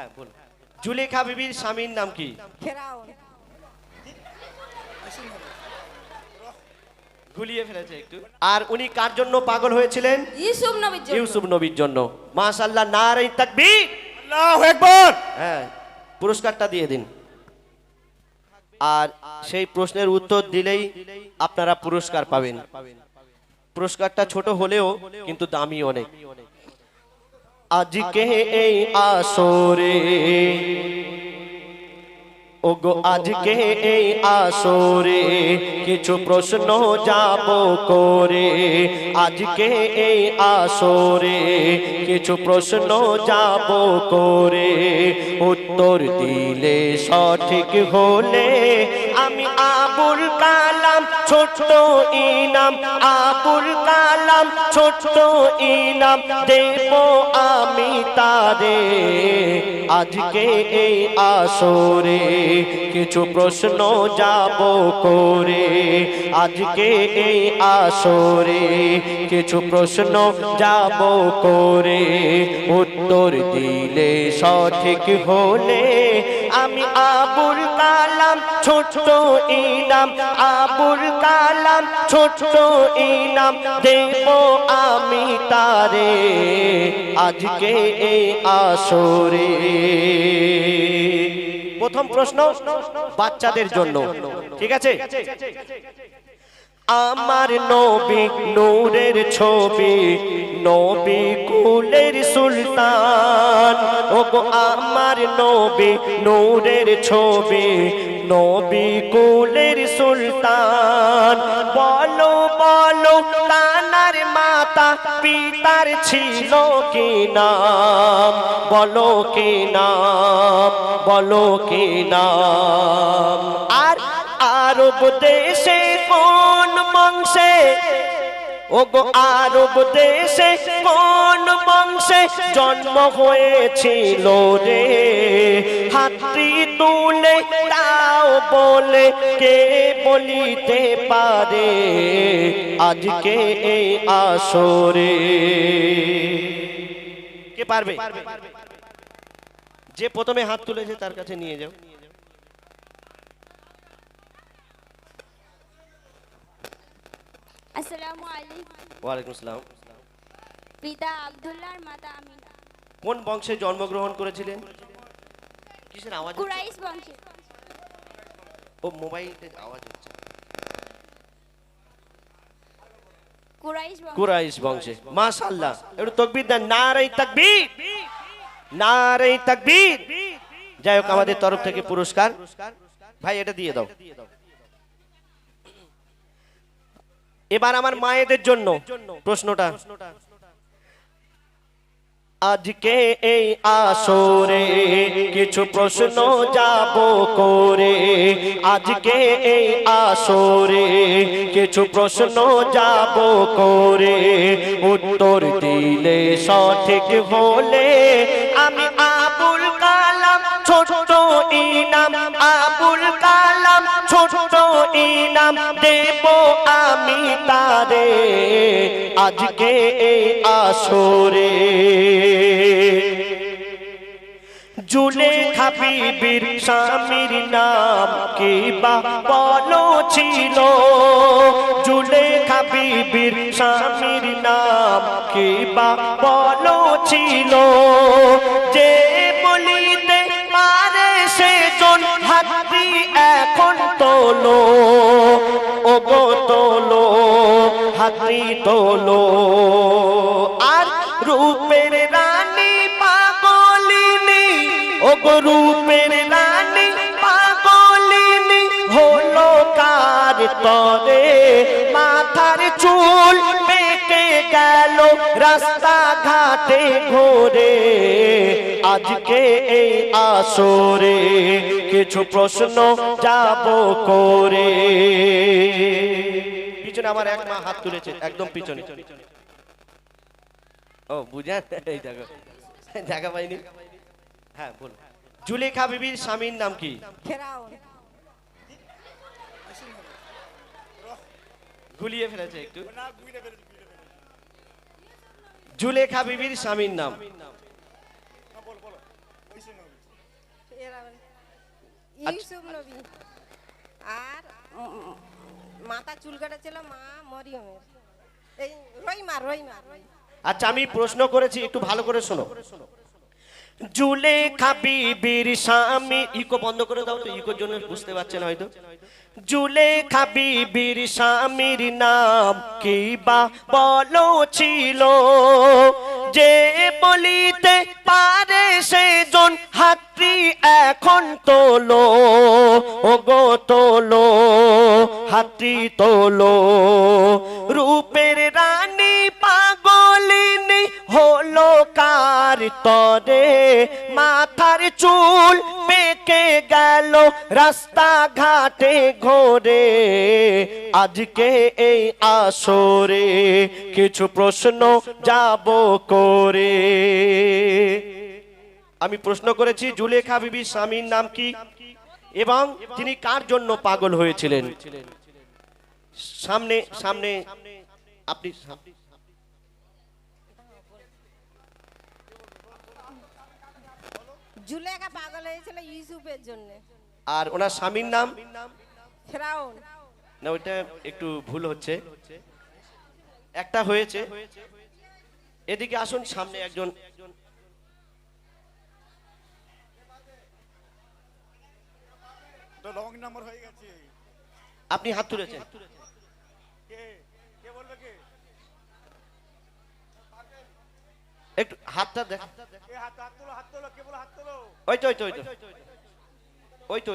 হ্যাঁ জুলেখা বিবির স্বামীর নাম কি? গুলিয়ে ফেলেছে একটু। আর উনি কার জন্য পাগল হয়েছিলেন? ইউসুফ নবীর জন্য। ইউসুফ নবীর জন্য। মাশাআল্লাহ নারে তাকবীর। আল্লাহু আকবার। হ্যাঁ পুরস্কারটা দিয়ে দিন। আর সেই প্রশ্নের উত্তর দিলেই আপনারা পুরস্কার পাবেন। পুরস্কারটা ছোট হলেও কিন্তু দামি অনেক। আজকে এই আসরে। ওগো, আজকে এই আসরে কিছু প্রশ্ন যাব করে। আজকে এই আসরে কিছু প্রশ্ন যাব করে। উত্তর দিলে সঠিক হলে আবুল কালাম, ছোট্ট ইনাম, আবুল কালাম, ছোট্ট ইনাম, দেব আমি তারে। আজকে এই আসরে কিছু প্রশ্ন যাব করে। আজকে এই আসরে কিছু প্রশ্ন যাব করে। উত্তর দিলে সঠিক হলে আমি আবুল কালাম, ছোট্ট ইনাম। আবুল কালাম, ছোট্ট ইনাম। দেব আমি তারে, আজকে এই আসরে। প্রথম প্রশ্ন, বাচ্চাদের জন্য। ঠিক আছে? আমার নবী নূরের ছবি, নবী কুলের সুলতান। ও গো আমার নবী নূরের ছবি, নবী কুলের সুলতান। বলো বলো, তানার মাতা পিতার ছিল কি নাম? বলো কি নাম? বলো কি নাম? আর আরব দেশে কোন বংশে? ও গো আরব দেশে কোন বংশে জন্ম হয়েছিল রে? হাতি তুলে তাও বলে কে বলিতে পারে? আজকে এই আসরে কে পারবে? যে প্রথমে হাত তুলেছে তার কাছে নিয়ে যাও। আসসালামু আলাইকুম। ওয়ালাইকুম আসসালাম। পিতা আব্দুল্লাহর মাতা আমিনা। কোন বংশে জন্মগ্রহণ করেছিলেন? কিসের আওয়াজ কুরাইশ বংশে। ও মোবাইলে আওয়াজ হচ্ছে। কুরাইশ বংশে। কুরাইশ বংশে। মাশাআল্লাহ। একটু তাকবীর দেন। নারে তাকবীর। নারে তাকবীর। যাই হোক আমাদের তরফ থেকে পুরস্কার। ভাই এটা দিয়ে দাও। এবার আমার মায়েদের জন্য প্রশ্নটা। আজকে এই আসরে কিছু প্রশ্ন যাব করে। আজকে এই আসরে কিছু প্রশ্ন যাব করে। উত্তর দিলে সঠিক হলে আমি আবুল কালাম ছোট ইনাম আবুল কালাম। ছোট ইনাম দেব আমি তারে। আজকে এই আসরে জুলে খাবিবির স্বামীর নাম কি বা বলো ছিল? জুলে খাবিবির স্বামীর নাম কি বা বলো ছিল? যে বলিতে তোলো ও গো তোলো, হাতি তোলো। আর রূপের রানী পাগলিনী ও গো রূপের রানী পাগলিনী হলো কার তরে মাথার চুল পেকে গেল রাস্তা ঘাটে ঘোরে। আজকে এই আসরে কিছু প্রশ্ন যাব করে। পিছনে আমার এক মা হাত তুলেছে একদম পিছনে। ও বুঝেন এই দেখো দেখা পাইনি? হ্যাঁ বল। জুলেখা বিবির স্বামীর নাম কি? গুলিয়ে ফেলেছে একটু। জুলেখা বিবির স্বামীর নাম। ইউসুফ নবী। আর মাথা চুল কাটাচ্ছিল মা মরিয়মের। এই রইমা রইমা রই আচ্ছা আমি প্রশ্ন করেছি একটু ভালো করে শোনো। জুলে খাবি বীর স্বামী ইকো বন্ধ করে দাও তো ইকোর জন্য বুঝতে পারছেন হয়তো। জুলে খাবি বীর স্বামীর নাম কি বা বলো ছিল? যে বলিতে পারে সেজন হাতটি এখন তোলো ও গো তোলো, হাতটি তোলো। রূপের কার তরে, মাথার চুল পেকে গেল রাস্তা ঘাটে ঘোরে। আজকে এই আসরে কিছু প্রশ্ন যাব করে। আমি প্রশ্ন করেছি, জুলেখা বিবি স্বামীর নাম কি? এবং তিনি কার জন্য পাগল হয়েছিলেন? সামনে সামনে, আপনি জুলেখা পাগল হয়েছিল ইউসুফের জন্য। আর ওনার স্বামীর নাম? ফেরাউন। না ওইটা একটু ভুল হচ্ছে। একটা হয়েছে। এদিকে আসুন সামনে একজন। তো রং নাম্বার হয়ে গেছে। আপনি হাত তুলেছেন কে কে বলবে কে একটু হাতটা দেখ। ওই তো ওই তো ওই তো ওই তো।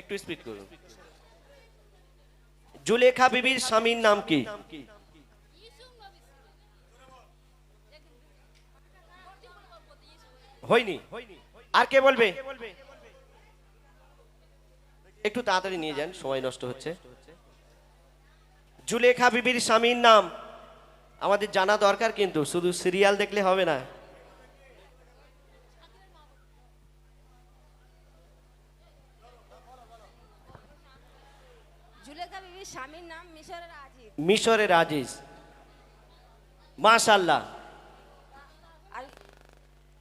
একটু স্পিড করুন জুলেখা বিবির স্বামীর নাম কি? হয়নি। আর কে বলবে? একটু তাড়াতাড়ি নিয়ে যান সময় নষ্ট হচ্ছে। জুলেখা বিবির স্বামীর নাম? আমাদের জানা দরকার কিন্তু শুধু সিরিয়াল দেখলে হবে না। স্বামীর নাম মিশরের আজিজ। মিশরের আজিজ। মাশাল্লাহ আর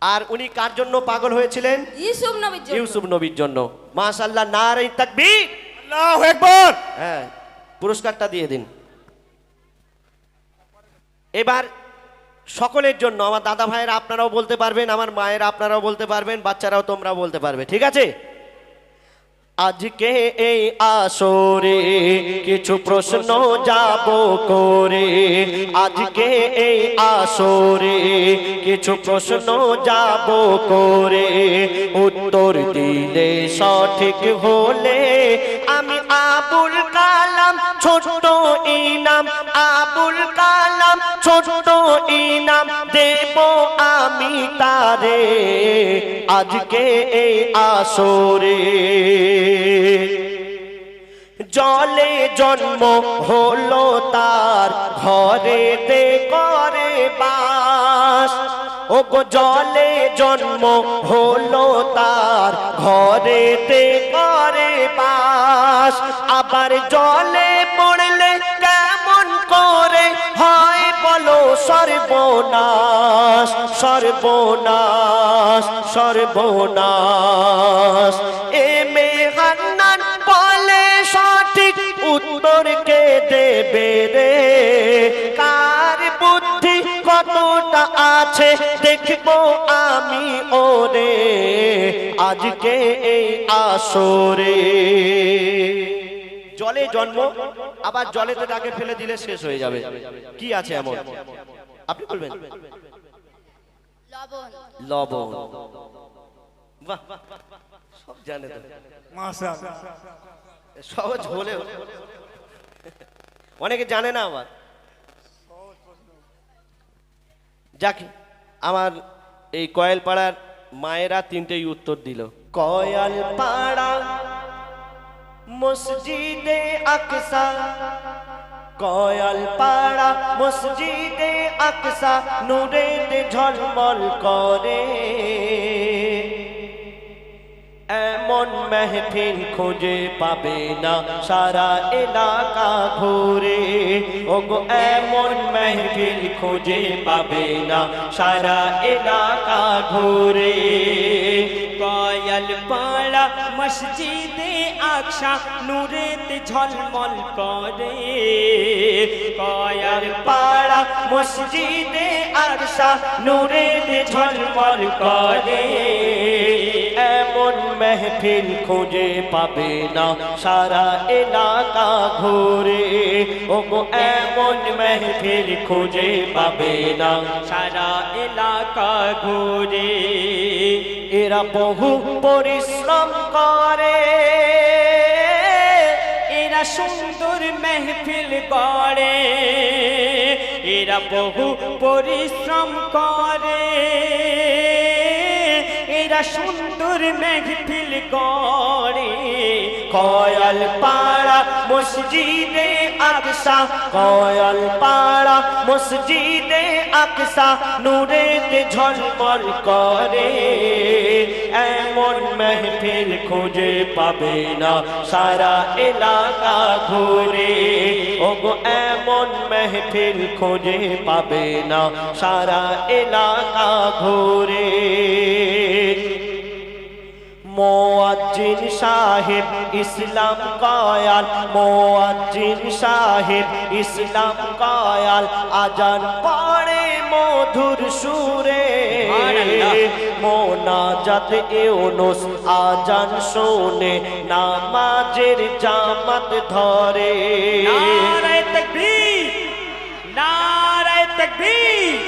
আর উনি কার জন্য পাগল হয়েছিলেন? ইউসুফ নবীর জন্য। ইউসুফ নবীর জন্য। মাশাল্লাহ নারে তাকবীর। আল্লাহু আকবার। হ্যাঁ পুরস্কারটা দিয়ে দিন। এবার সকলের জন্য, আমার দাদা ভাইয়েরা আপনারাও বলতে পারবেন, আমার মায়েরা আপনারাও বলতে পারবেন, বাচ্চারাও তোমরা বলতে পারবে, ঠিক আছে? আজকে এই আসরে কিছু প্রশ্ন যাব করে। আজকে এই আসরে কিছু প্রশ্ন যাব করে। উত্তর দিলে সঠিক হলে আমি আবুল কালাম ছোট ইনাম আবুল কালাম ছোট ইনাম দেব আমি তারে। আজকে এই আসরে জলে জন্ম হলো তার, ঘরেতে করে বাস। ও গো জলে জন্ম হলো তার, ঘরেতে করে বাস। আবার জলে পড়লে সর্বনাশ সর্বনাশ সর্বনাশ। এ মেহান্নান বলে সঠিক উত্তর কে দেবে রে? কার বুদ্ধি কতটা আছে দেখব আমি ওরে? আজকে এই আসরে। জলে জন্ম, আবার জলেতে তাকে ফেলে দিলে শেষ হয়ে যাবে। কি আছে এমন? আপনি বলবেন। লবণ। বাহ সব জানে তো। মাশাআল্লাহ। সহজ হলেও। অনেকে জানে না আবার যাক আমার এই কয়েল পাড়ার মায়েরা তিনটেই উত্তর দিল। কয়াল পাড়া মসজিদে আকসা। কয়াল পাড়া, মসজিদে আকসা, নূরেতে ঝলমল করে। এমন মেহফিল খুঁজে পাবে না সারা এলাকা ঘুরে। ওগো, এমন মেহফিল খুঁজে পাবে না সারা এলাকা ঘুরে। পাড়া মসজিদে আকশা নূরেতে ঝলমল করে। কয়াল পাড়া মসজিদে আকশা নূরের ঝলমল করে। এমন মেহফিল খুঁজে পাবে না সারা এলাকা ঘুরে। ওগো এমন মেহফিল খুঁজে পাবে না সারা এলাকা ঘুরে। এরা বহু পরিশ্রম করে। এরা সুন্দর মেহফিল করে। এরা বহু পরিশ্রম করে। সুন্দর মেহফিল করে কয়াল পাড়া মসজিদে আকসা, কয়াল পাড়া মসজিদে আকসা, নূরেতে ঝলমল করে। এমন মেহফিল খুঁজে পাবে না সারা এলাকা ঘুরে। ওগো, এমন মেহফিল খুঁজে পাবে না সারা এলাকা ঘুরে। মোয়াজ্জিন সাহেব ইসলাম কয়াল। মোয়াজ্জিন সাহেব ইসলাম কয়াল। আজান পড়ে মধুর সুরে। মোনাজাত ইউনুস আজান শোনে নামাজের জামাত ধরে। নারায় তাকবীর নারায় তাকবীর।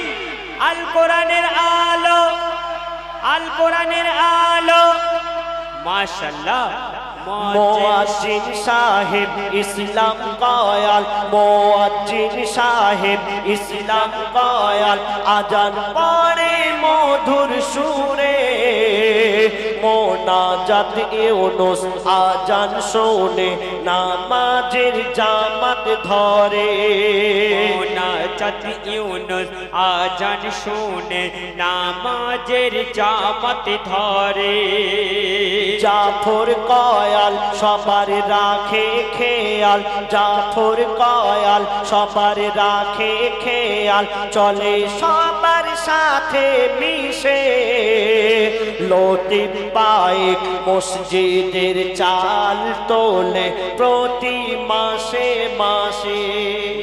আল কোরআনের আলো আল কোরআনের আলো। মাশাআল্লাহ। মোয়াজ্জিন সাহেব, ইসলাম কয়াল। মোয়াজ্জিন সাহেব, ইসলাম কয়াল। আজান পড়ে মধুর সুরে। মোনাজাত ইউনুস আজান শোনে, নামাজের জামাত ধরে। মোনাজাত ইউনুস আজান শুনে নামাজের জামাত ধরে। জাফর কয়াল সবার রাখে খেয়াল জাফর কয়াল সবার রাখে খেয়াল চলে সবার সাথে মিশে। লতিফ পাইক মসজিদের চাল তোলে প্রতি মাসে মাসে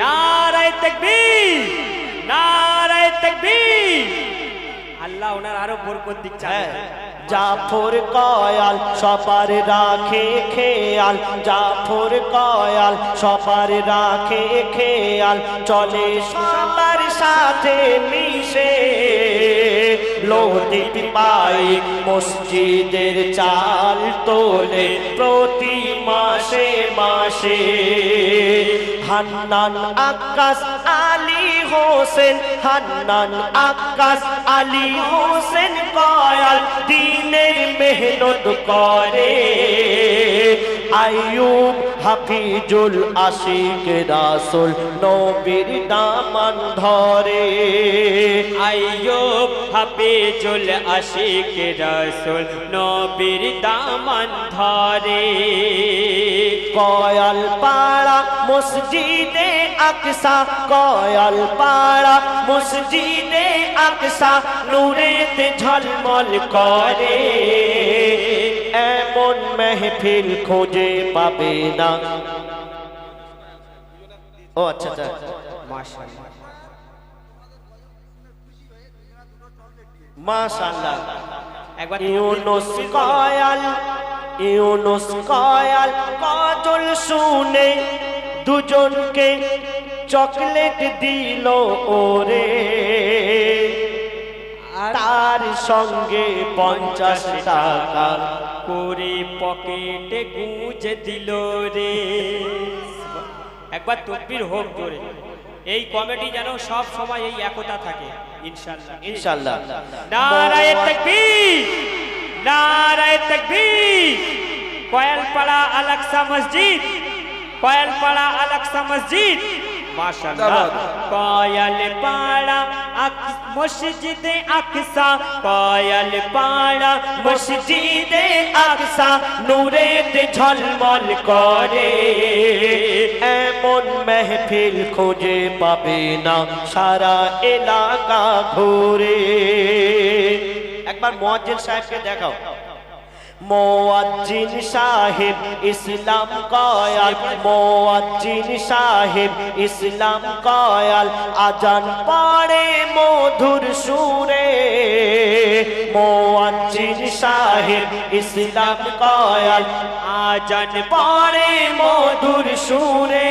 নারায় তাকবীর নারায় তাকবীর। আল্লাহ ওনার আরও বরকত দিক চায় জাফর কয়াল সবার রাখে খেয়াল, জাফর কয়াল সবার রাখে খেয়াল, চলে সবার সাথে মিশে। লোদিত পাই মসজিদের চাল তোলে প্রতি মাসে মাসে। হান্নান আকাশ আলী হোসেন, হান্নান আকাশ আলী হোসেন কয়াল দিনের মেহনত করে। আইয়ুব হাফিজুল আশিক রাসুল নবীর দামান ধরে। আইয়ুব হাফিজুল আশিক রাসূল নবীর দামান ধরে। কয়াল পাড়া মসজিদে আকসা কয়াল পাড়া মসজিদে আকসা নূরেতে ঝলমল করে। এমন মেহফিল খোঁজে পাবে না। ও আচ্ছা আচ্ছা। মাশাআল্লাহ। মাশাআল্লাহ। একবার ইউনুস কয়াল ইউনুস কয়াল কজল শুনে দুজনকে চকলেট দিল ওরে। তার সঙ্গে পঞ্চাশ টাকা করে পকেটে গুঁজে দিল রে। একবার তকবির হোক জোরে। এই কমেডি যেন সব সময় এই একতা থাকে ইনশাআল্লাহ। ইনশাল্লাহ নারায় তাকবীর নারায় তাকবীর। কয়ালপাড়া আলাকসা মসজিদ কয়ালপাড়া আলাকসা মসজিদ। মাশাআল্লাহ। কয়াল পাড়া আক- মসজিদে আকসা, পায়াল পাড়া। মসজিদে আকসা নূরেতে ঝলমল করে। এমন মেহফিল খুঁজে পাবে না সারা এলাকা ঘুরে। একবার মোয়াজ্জিন সাহেবকে দেখাও। মোয়াজ্জিন সাহেব ইসলাম কয়াল, মোয়াজ্জিন সাহেব ইসলাম কয়াল, আজান পড়ে মধুর সুরে। মোয়াজ্জিন সাহেব ইসলাম কয়াল, আজান পরে মধুর সুরে।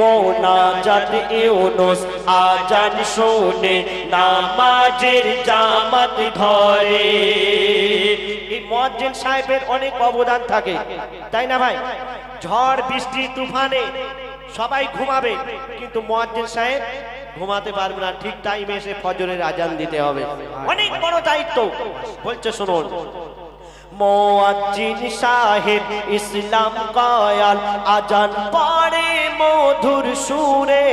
মোনাজাত ইউনুস আজান শুনে নামাজের জামাত ধরে। মুয়াজ্জিন সাহেবের অনেক অবদান থাকে। তাই না ভাই? ঝড়, বৃষ্টি, তুফানে সবাই ঘুমাবে, কিন্তু মজ্জেল সাহেব ঘুমাতে পারবে না। ঠিক টাইমে এসে ফজরের আজান দিতে হবে। অনেক বড় দায়িত্ব। বলছে, শুনুন মোয়াজ্জিন সাহেব ইসলাম কয়াল আজান পড়ে মধুর সুরে।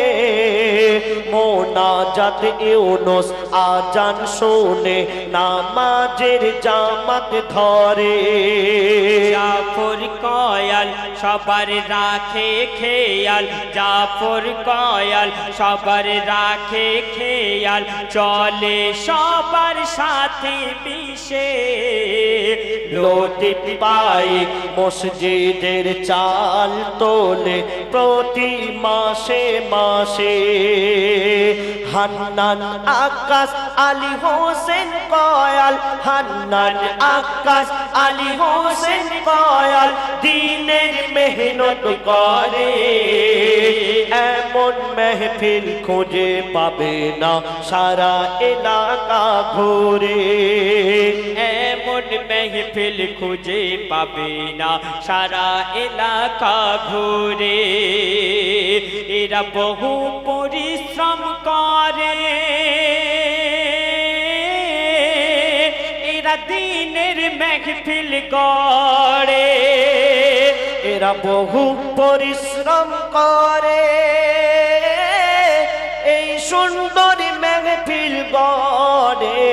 মোনাজাত ইউনুস আজান শুনে, নামাজের জামাত ধরে। জাফর কয়াল সবার রাখে খেয়াল, জাফর কয়াল, সবার রাখে খেয়াল, চলে সবার সাথে মিশে। লতিফ পাই মসজিদের চাল তোলে প্রতি মাসে মাসে। হান্নান আকাশ আলী হোসেন কয়াল, হান্নান আকাশ আলী হোসেন কয়াল, দিনের মেহনত করে, এমন মেহফিল খুঁজে পাবে না সারা এলাকা ঘুরে। এমন মেহফিল খুঁজে পাবে না সারা এলাকা ঘুরে। এরা বহু পরিশ্রম করে। এরা দিনের মেহফিল গড়ে এরা বহু পরিশ্রম করে। এই সুন্দরী মেহফিল গড়ে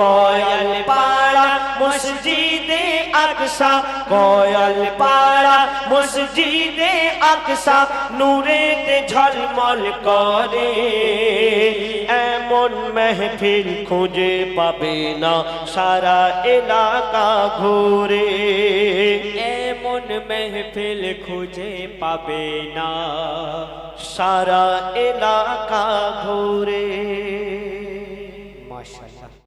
কয়াল পাড়া মসজিদে আকসা কয়াল পাড়া মসজিদে আকসা নূরেতে ঝলমল করে। এমন মেহফিল খুঁজে পাবে না সারা এলাকা ঘুরে। এমন মেহফিল খুঁজে পাবে না। সারা এলাকা ঘুরে। মাশাআল্লাহ।